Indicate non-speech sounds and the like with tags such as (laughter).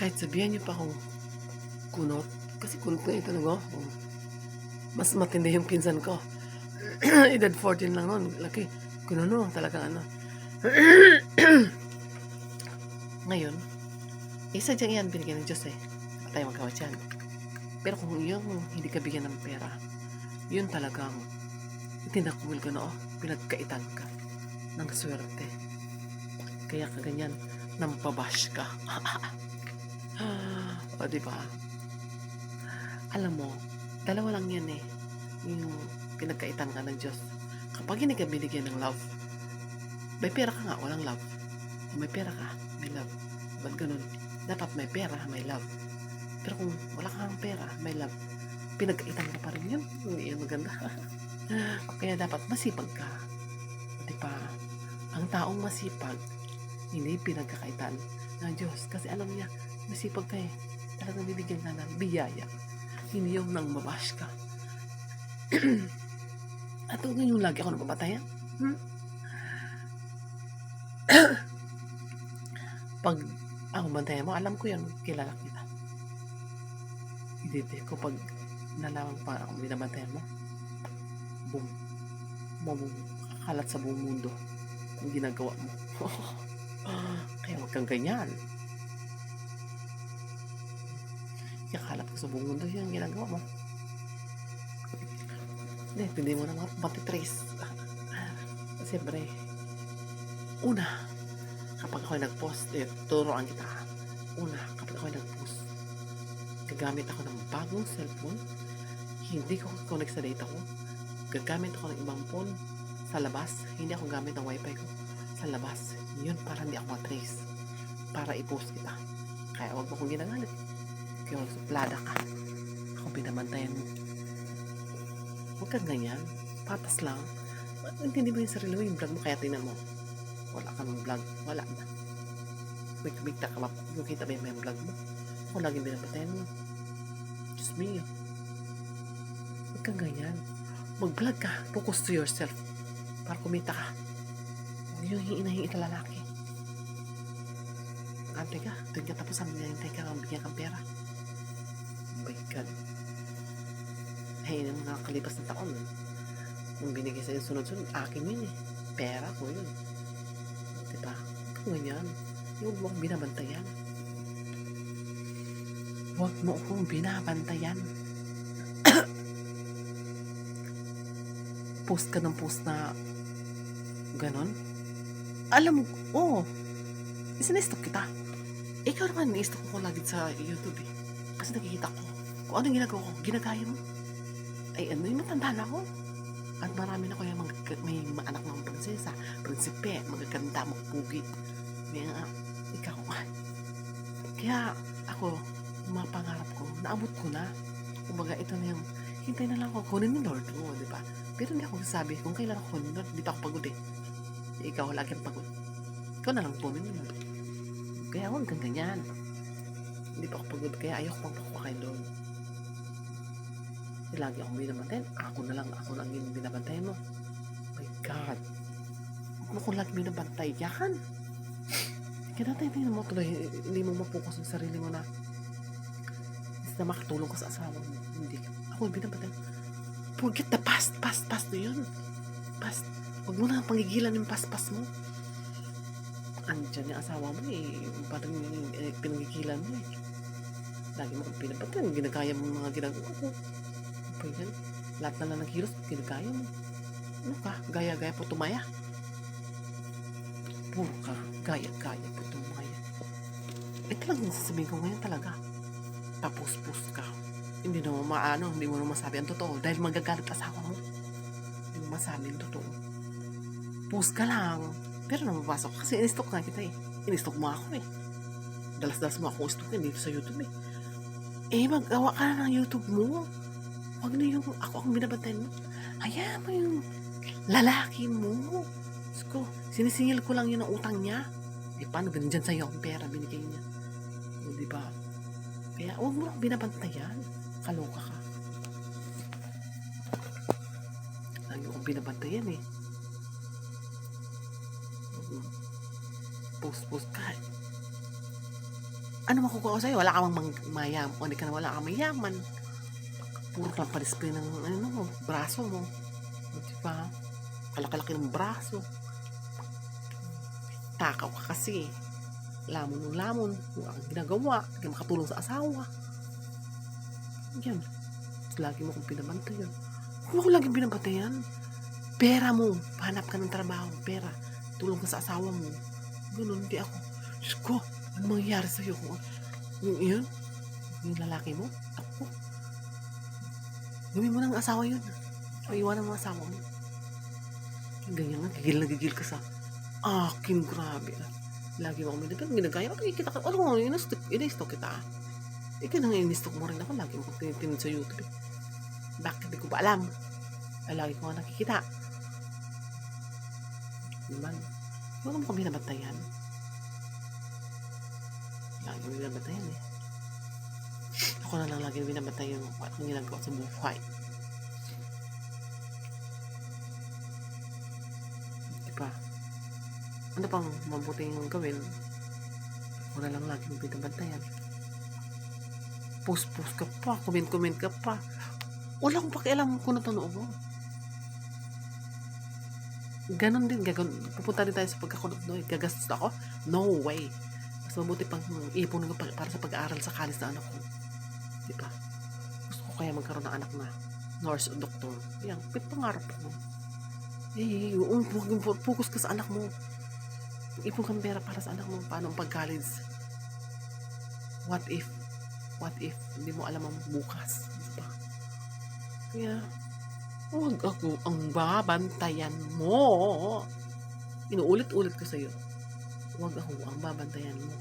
Kahit sabihan niyo pa akong kunot. Kasi kunot na ito ako. Mas matindi yung pinsan ko. (clears throat) Edad 14 lang noon. Laki. Kununo. Talagang ano. (clears throat) Ngayon, isa dyan yan binigyan ng Diyos eh. At tayo magkawat yan. Pero kung yung hindi ka bigyan ng pera, yun talagang tinakwil ka na oh, pinagkaitan ka ng swerte. Kaya ka ganyan, nampabash ka. (laughs) o, di ba? Alam mo, dalawa lang yan eh. Yung pinagkaitan ka ng Diyos. Kapag hindi ka binigyan ng love, may pera ka nga, walang love. Kung may pera ka, may love. Ba't ganun? Dapat may pera, may love. Pero kung wala kang pera, may love, pinagkaitan ka pa rin yun. Hindi yun maganda. (laughs) Kaya dapat masipag ka. Di ba? Ang taong masipag, hindi pinagkakaitan ng Diyos. Kasi alam niya, masipag ka eh. Talagang bibigyan ka ng biyaya. Hindi yung nang mabash ka. (clears throat) At huwag yung lagi ako napapatayan. Hmm? (clears throat) Pag ako bantayan mo, alam ko yun, kilala kita. Hindi, ko pag nalaman pa ako binabantayan mo, boom, mamukakalat sa buong mundo ang ginagawa mo. (laughs) Kaya huwag kang ganyan. Kakalat ko sa buong mundo yung ginagawa mo. Hindi, hindi mo naman matitrace. (laughs) Siyempre, una, kapag ako nag-post, eh, turuan kita. Una, kapag ako nag-post, gagamit ako ng bagong cellphone, hindi ko connect sa data ko, gagamit ako ng ibang phone sa labas, hindi ako gamit ng wifi ko sa labas. Yun para hindi ako matrace. Para i-post kita. Kaya wag mo kong ginagalit. Kaya suplada ka. Ako binabantayan mo. Huwag kang ganyan. Patas lang. Intindi mo yung sarili mo, yung vlog mo, kaya tingnan mo. Wala ka ng vlog. Wala na. Kumikita ka, map- kumikita ba yung vlog mo? Ako laging binabantayan mo. Diyos me. Huwag kang ganyan. Mag-vlog ka. Focus to yourself. Para kumita ka. Huwag yung hiinahingi na lalaki. Ante ka. Tuwing ka tapos ang hinihintay ka, bigyan kang pera. God. Ay, nung nakakalipas na taon, nung binigay sa'yo sunod-sunod, akin yun eh. Pera ko yun. Diba? Kung ganyan, huwag mo akong binabantayan. Huwag mo akong binabantayan. (coughs) post ka ng post na ganon. Alam mo, oo. Oh, sinestok kita. Ikaw naman, ni-stalk ko lagi sa YouTube eh. Kasi nakikita ko kung anong ginagawa ko, ginagaya mo. Ay ano, yung matanda na ako. At marami na ko yung mga, may mga anak ng prinsesa, prinsipe, magaganda, magpugi. May nga, ikaw. Kaya ako, mga pangarap ko, naabot ko na. Kumbaga, ito na yung, hintay na lang ako kunin ni Lord mo, di ba? Pero hindi ako sabi kung kailan ako kunin ni Lord, hindi pa ako pagod eh. Ikaw lagi ang pagod. Ikaw na lang kunin ni Lord. Kaya huwag kang ganyan. Hindi pa ako pagod, kaya ayoko pang pakuha kay Lord. Eh, lagi akong binabantayan. Ako na lang, ako lang yung binabantayan mo. My God. Huwag mo kung lagi binabantayan. Kaya natin tingnan mo tuloy, hindi mo mapokus ang sarili mo na na makatulong ka sa asawa mo. Hindi. Ako yung binabantayan. Forget the past, past, past na yun. Past. Huwag mo na pangigilan yung past-past mo. Andiyan yung asawa mo eh. Parang eh, pinagigilan mo eh. Lagi mo kong pinabantayan. Ginagaya mo mga ginagawa ko. Ano pa yan? Lahat na lang ng kilos, ginagaya mo. Ano ka? Gaya-gaya po tumaya. Puro ka. Gaya-gaya po tumaya. Ito lang yung sasabihin ko ngayon talaga. Tapos-pus ka. Hindi na mo maano, hindi mo masabi ang totoo. Dahil magagalit asawa mo. Hindi mo masabi ang totoo. Post ka lang. Pero namapasok kasi in-stalk nga kita eh. In-stalk mo ako eh. Dalas-dalas mo ako stalkin dito sa YouTube eh. Eh, magawa ka na ng YouTube mo. Huwag na yung ako ang binabantayan mo. Hayaan mo yung lalaki mo. Diyos ko, sinisingil ko lang yun ang utang niya. Eh, paano ganun dyan sa'yo ang pera binigay niya? O, di ba? Kaya huwag mo lang binabantayan. Kaloka ka. Lagi akong binabantayan eh. Post-post ka eh. Ano makukuha ko sa'yo? Wala ka mang mayam. O hindi ka na wala kang mayaman. Puro pa-display ng ano mo, braso mo. Di ba? Kalaki-laki ng braso. Takaw ka kasi. Lamon ng lamon. Wala kang ginagawa. Hindi ka makatulong sa asawa. Yan. Lagi mo kong pinabantayan. Huwag mo ko lagi binabantayan. Pera mo. Hanap ka ng trabaho. Pera. Tulong ka sa asawa mo. Ganun, hindi ako. Diyos ko, ano mangyayari sa'yo? Yung iyon? Yung lalaki mo? Ako? Gawin mo ng asawa yun. O iwanan mo asawa mo. Ganyan nga, gigil na gigil ka sa akin, grabe. ah. Lagi mo akong minagay, ginagaya ko, kita ka, ano mo, inastok, inastok kita. Ikaw nang inistok mo rin ako, lagi mo kong tinitin sa YouTube. eh. Bakit di ko ba alam? Ay, lagi ko nga nakikita. Man, huwag mo kami nabatayan. Lagi mo binabatayan eh. Ako na lang lagi binabatayan mo kung anong ginagawa sa buhay. Diba? Ano pang mabuting gawin? Ako na lang lagi binabantayan. Post-post ka pa, comment-comment ka pa. Wala akong pakialam kung natunood mo. Ganon din, gagon. Pupunta din tayo sa pagkakunod no? Gagastos ako? No way. Mas mabuti pang ipon ko pa- para sa pag-aaral sa college na anak ko. Diba? Gusto ko kaya magkaroon ng anak na nurse o doktor. Yan, pangarap mo. Eh, yung focus ka sa anak mo. Ipon kang pera para sa anak mo. Paano pag-college? What if? What if? Hindi mo alam ang bukas. Diba? Kaya, huwag ako ang babantayan mo. Inuulit-ulit ko sa'yo. Huwag ako ang babantayan mo.